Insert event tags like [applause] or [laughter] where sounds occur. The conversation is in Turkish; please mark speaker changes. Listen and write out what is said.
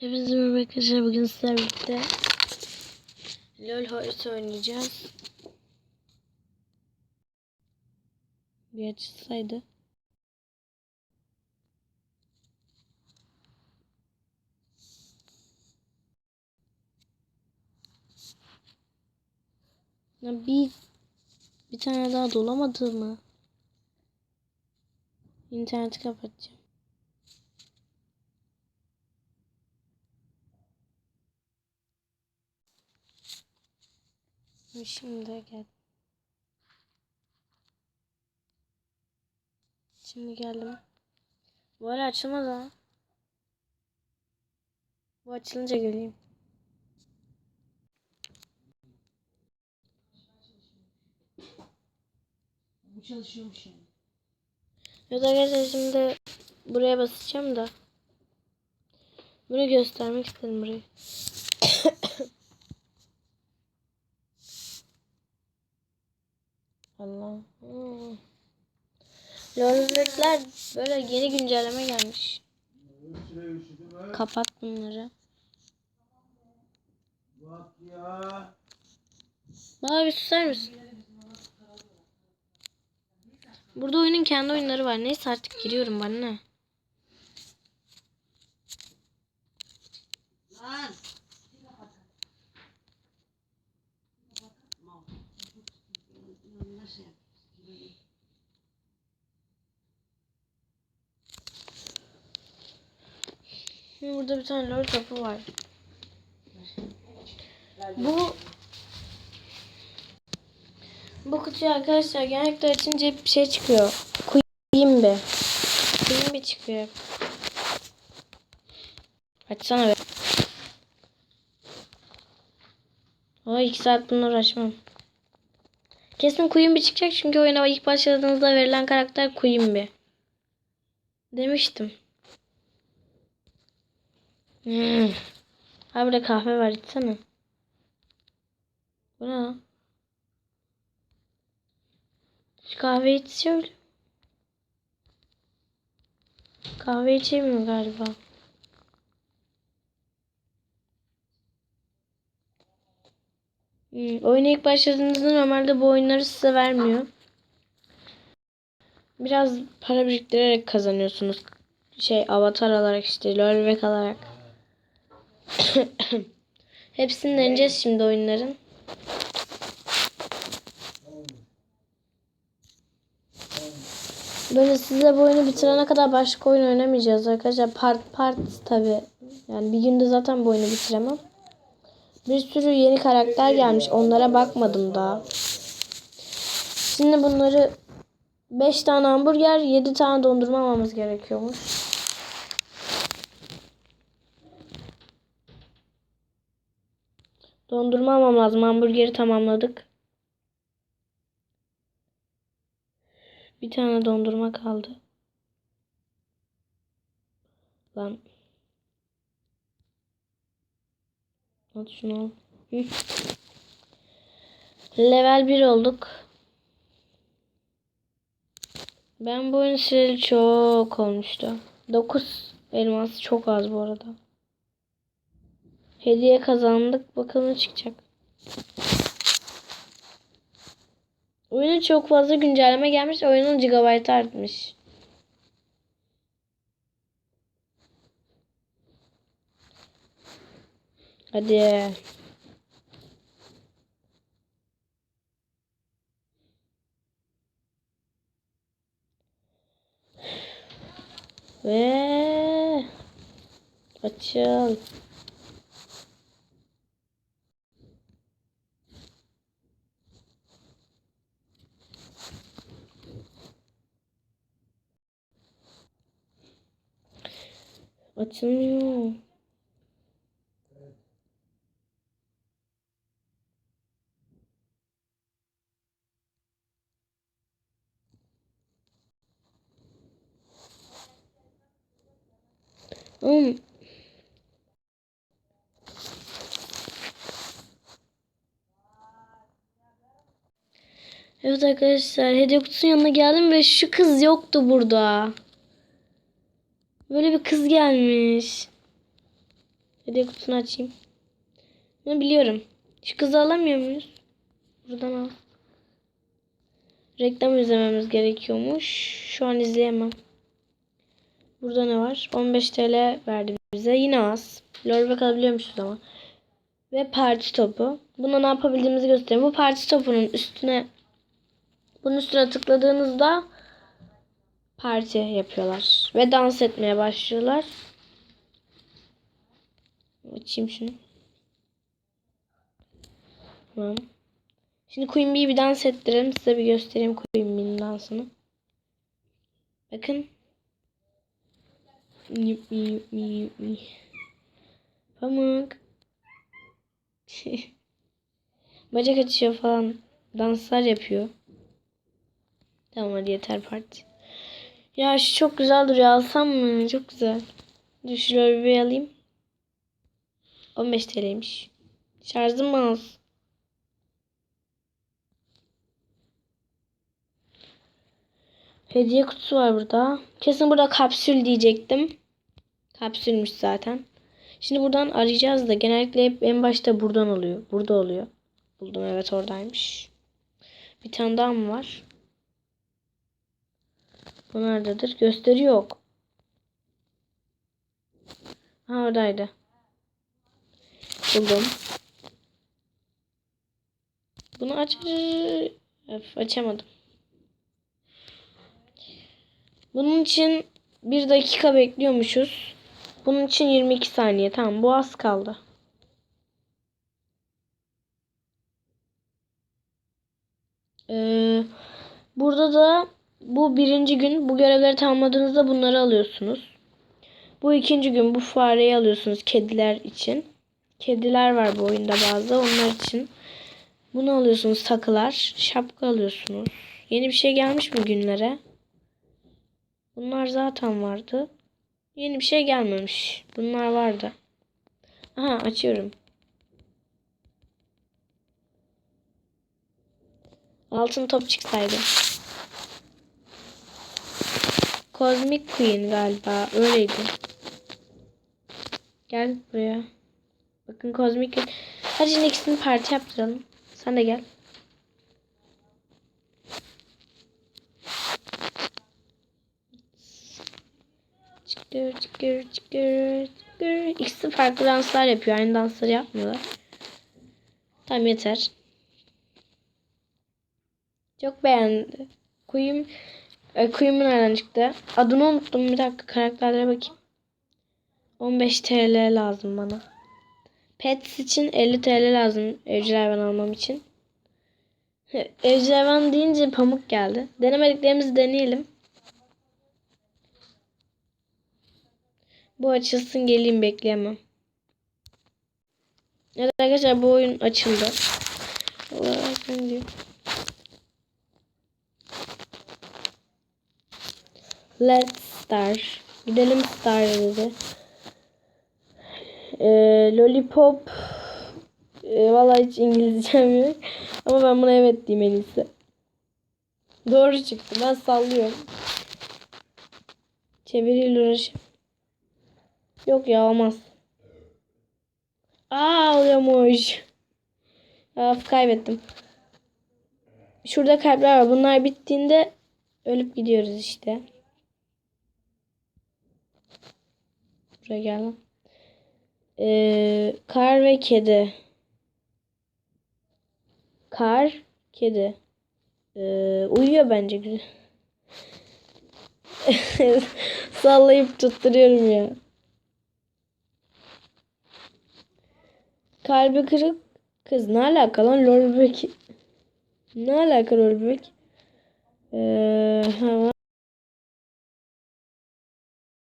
Speaker 1: Hepinize merhaba arkadaşlar. Bugün sizlerle birlikte LOL harita oynayacağız. Bir açılsaydı. Ya bir bir tane daha dolamadı mı? İnterneti kapatacağım. Şimdi gel. Şimdi geldim. Bu ara açılmadı ha. Bu açılınca geleyim.
Speaker 2: Bu çalışıyormuş yani.
Speaker 1: Evet arkadaşlar şimdi buraya basacağım da. Bunu göstermek istedim burayı. Allah. Hmm. LoL'ler böyle yeni güncelleme gelmiş. Kapat bunları.
Speaker 2: Bak ya.
Speaker 1: Bana bir susar mısın? Burada oyunun kendi oyunları var. Neyse artık giriyorum bana?
Speaker 2: Lan.
Speaker 1: Şimdi burada bir tane lol kapı var. Bu bu kutuyu arkadaşlar genellikle açınca bir şey çıkıyor. Kuyayım be. Kuyayım bir çıkıyor. Açsana be. Ay iki saat bununla uğraşmam. Kesin Queen çıkacak çünkü oyuna ilk başladığınızda verilen karakter Queen. Demiştim. Hmm. Ha burada kahve var içsene. Bu ne? Şu kahve içiyor. Kahve içemiyor galiba. Hmm, oyuna ilk başladığınızda normalde bu oyunları size vermiyor. Biraz para biriktirerek kazanıyorsunuz. Şey avatar alarak işte lolbek alarak. [coughs] Hepsini deneyeceğiz şimdi oyunların. Böyle size bu oyunu bitirene kadar başka oyun oynamayacağız arkadaşlar. Part part tabi. Yani bir günde zaten bu oyunu bitiremem. Bir sürü yeni karakter gelmiş. Onlara bakmadım daha. Şimdi bunları 5 tane hamburger, 7 tane dondurma almamız gerekiyormuş. Dondurma almam lazım. Hamburgeri tamamladık. Bir tane dondurma kaldı. Lan. Hadi şunu al. Level 1 olduk. Ben bu süreli çok olmuştu. 9 elmas çok az bu arada. Hediye kazandık. Bakalım ne çıkacak. Oyunun çok fazla güncelleme gelmiş. Oyunun gigabyte artmış. Hadi. Ve açıl. Açılmıyor. Oğlum. Evet arkadaşlar hediye kutusunun yanına geldim ve şu kız yoktu burada. Böyle bir kız gelmiş. Hediye kutusunu açayım. Bunu biliyorum. Şu kızı alamıyor muyuz? Buradan al. Reklam izlememiz gerekiyormuş. Şu an izleyemem. Burada ne var? 15 TL verdi bize. Yine az. Lorbeck alabiliyormuşuz ama. Ve parti topu. Buna ne yapabildiğimizi göstereyim. Bu parti topunun üstüne bunun üstüne tıkladığınızda parti yapıyorlar. Ve dans etmeye başlıyorlar. Açayım şunu. Tamam. Şimdi Queen Bee'yi bir dans ettirelim. Size bir göstereyim Queen Bee'nin dansını. Bakın. Yip, yip, yip, yip. Pamuk. [laughs] Bacak açıyor falan. Danslar yapıyor. Tamam hadi yeter parti. Ya şu çok güzel duruyor. Alsam mı? Çok güzel. Dur şöyle bir alayım. 15 TL'ymiş. Şarjım az. Hediye kutusu var burada. Kesin burada kapsül diyecektim. Kapsülmüş zaten. Şimdi buradan arayacağız da genellikle hep en başta buradan oluyor. Burada oluyor. Buldum evet oradaymış. Bir tane daha mı var? Bu nerededir? Gösteri yok. Ha oradaydı. Buldum. Bunu aç. Öf, açamadım. Bunun için bir dakika bekliyormuşuz. Bunun için 22 saniye. Tamam bu az kaldı. Ee, burada da bu birinci gün bu görevleri tamamladığınızda bunları alıyorsunuz. Bu ikinci gün bu fareyi alıyorsunuz kediler için. Kediler var bu oyunda bazı onlar için. Bunu alıyorsunuz takılar. Şapka alıyorsunuz. Yeni bir şey gelmiş mi günlere? Bunlar zaten vardı. Yeni bir şey gelmemiş. Bunlar vardı. Aha açıyorum. Altın top çıksaydı. Cosmic Queen galiba. Öyleydi. Gel buraya. Bakın Cosmic Queen. Hadi şimdi parti yaptıralım. Sen de gel. Çıkır çıkır çıkır çıkır. İkisi farklı danslar yapıyor. Aynı dansları yapmıyorlar. Tamam yeter. Çok beğendi. Kuyum e, Kuyumun nereden çıktı? Adını unuttum. Bir dakika karakterlere bakayım. 15 TL lazım bana. Pets için 50 TL lazım evcil hayvan almam için. evcil hayvan deyince pamuk geldi. Denemediklerimizi deneyelim. Bu açılsın geleyim bekleyemem. Evet arkadaşlar bu oyun açıldı. Ben diyor. Let's start. Gidelim star dedi. Ee, lollipop. Ee, vallahi hiç İngilizcem yok. Ama ben buna evet diyeyim en iyisi. Doğru çıktı. Ben sallıyorum. Çeviriyle uğraşayım. Yok ya olmaz. Aa oluyormuş. Of kaybettim. Şurada kalpler var. Bunlar bittiğinde ölüp gidiyoruz işte. Buraya gel. Ee, kar ve kedi. Kar, kedi. Ee, uyuyor bence güzel. [laughs] Sallayıp tutturuyorum ya. Kalbi kırık kız ne alaka lan lol bebek? Ne alaka lol bebek? Ee,